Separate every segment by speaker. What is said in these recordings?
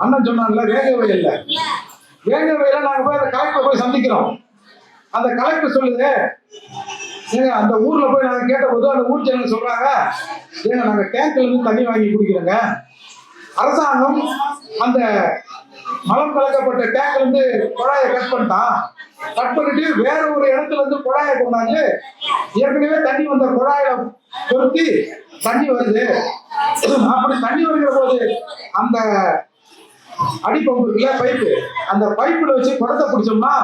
Speaker 1: அண்ணன் சொன்னான்ல வேக வயல்ல. வேக வயல்ல நாங்க போய் அந்த கலெக்டர் போய் சந்திக்கிறோம். அந்த கலெக்டர் சொல்லுது ஏங்க அந்த ஊர்ல போய் நாங்க கேட்டபோது அந்த ஊர் ஜனங்க சொல்றாங்க ஏங்க நாங்க டேங்க்ல இருந்து தண்ணி வாங்கி குடிக்கிறோங்க. அரசாங்கம் அந்த மலம் கலக்கப்பட்ட டேங்க்ல இருந்து குழாயை கட் பண்ணிட்டான். கட் பண்ணிட்டு வேற ஒரு இடத்துல இருந்து குழாயை கொண்டாந்து ஏற்கனவே தண்ணி வந்த குழாயில பொருத்தி தண்ணி வருது. அப்படி தண்ணி வருகிற போது அந்த அடிப்பம்பு இருக்குல்ல பைப்பு. அந்த பைப்புல வச்சு குடத்தை பிடிச்சோம்னா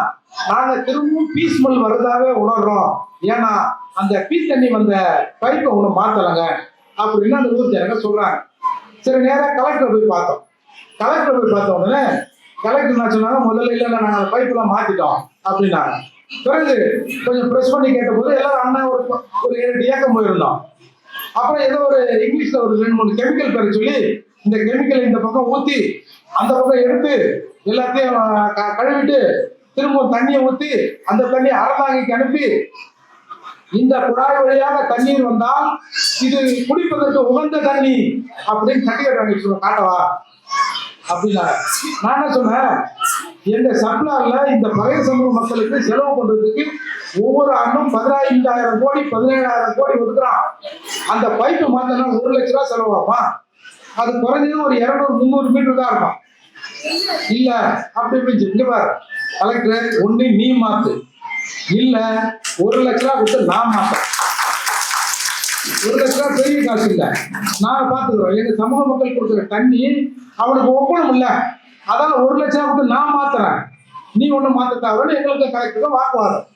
Speaker 1: நாங்க திரும்பவும் பீஸ் ஸ்மெல் வரதாவே உணர்றோம். ஏன்னா அந்த பீஸ் தண்ணி வந்த பைப்பை ஒண்ணு மாத்தலைங்க. அப்படின்னு அந்த ஊர் ஜனங்க சொல்றாங்க. சரி நேரம் கலெக்டர் போய் பார்த்தோம். கலெக்டர் போய் பார்த்த உடனே கலெக்டர் என்ன சொன்னாங்க முதல்ல இல்ல நாங்க அந்த பைப்பெல்லாம் மாத்திட்டோம் அப்படின்னாங்க. பிறகு கொஞ்சம் ப்ரெஸ் பண்ணி கேட்டபோது எல்லாரும் அண்ணன் ஒரு ஒரு ஏழு ஏக்கம் போயிருந்தோம். அப்புறம் ஏதோ ஒரு இங்கிலீஷ்ல ஒரு ரெண்டு மூணு கெமிக்கல் பேரை சொல்லி இந்த கெமிக்கல் இந்த பக்கம் ஊத்தி அந்த பக்கம் எடுத்து எல்லாத்தையும் க- கழுவிட்டு திரும்ப தண்ணியை ஊத்தி அந்த தண்ணியை அறந்தாங்கிக்கு அனுப்பி இந்த குழாய் வழியாக தண்ணீர் வந்தால் இது குடிப்பதற்கு உகந்த தண்ணி அப்படின்னு சர்டிஃபிகேட் வாங்கி சொல்ல காட்டவா? அப்படின்னா நான் என்ன சொன்னேன்? எங்க சப்ளார்ல இந்த பழைய சமூக மக்களுக்கு செலவு பண்றதுக்கு ஒவ்வொரு ஆண்டும் பதினைந்தாயிரம் கோடி பதினேழாயிரம் கோடி ஒதுக்குறான். அந்த பைப்பு மாத்தினா ஒரு லட்ச ரூபா செலவாமா அது குறைஞ்சது ஒரு இருநூறு முந்நூறு மீட்டர் தான் இருக்கும். இல்ல அப்படி இப்படி இங்க பாரு கலெக்டர் ஒண்ணு நீ மாத்து. இல்ல ஒரு லட்ச ரூபா கொடுத்து நான் மாத்தேன் ஒரு லட்ச ரூபா பெரிய காசு இல்ல. நாங்க பாத்துக்கிறோம். எங்க சமூக மக்கள் கொடுக்குற தண்ணி அவனுக்கு ஒப்பனும் இல்ல. அதான் ஒரு லட்ச ரூபா கொடுத்து நான் மாத்துறேன். நீ ஒண்ணு மாத்த தேவைன்னு எங்களுக்கு கலெக்டருக்கு வாக்குவாதம்.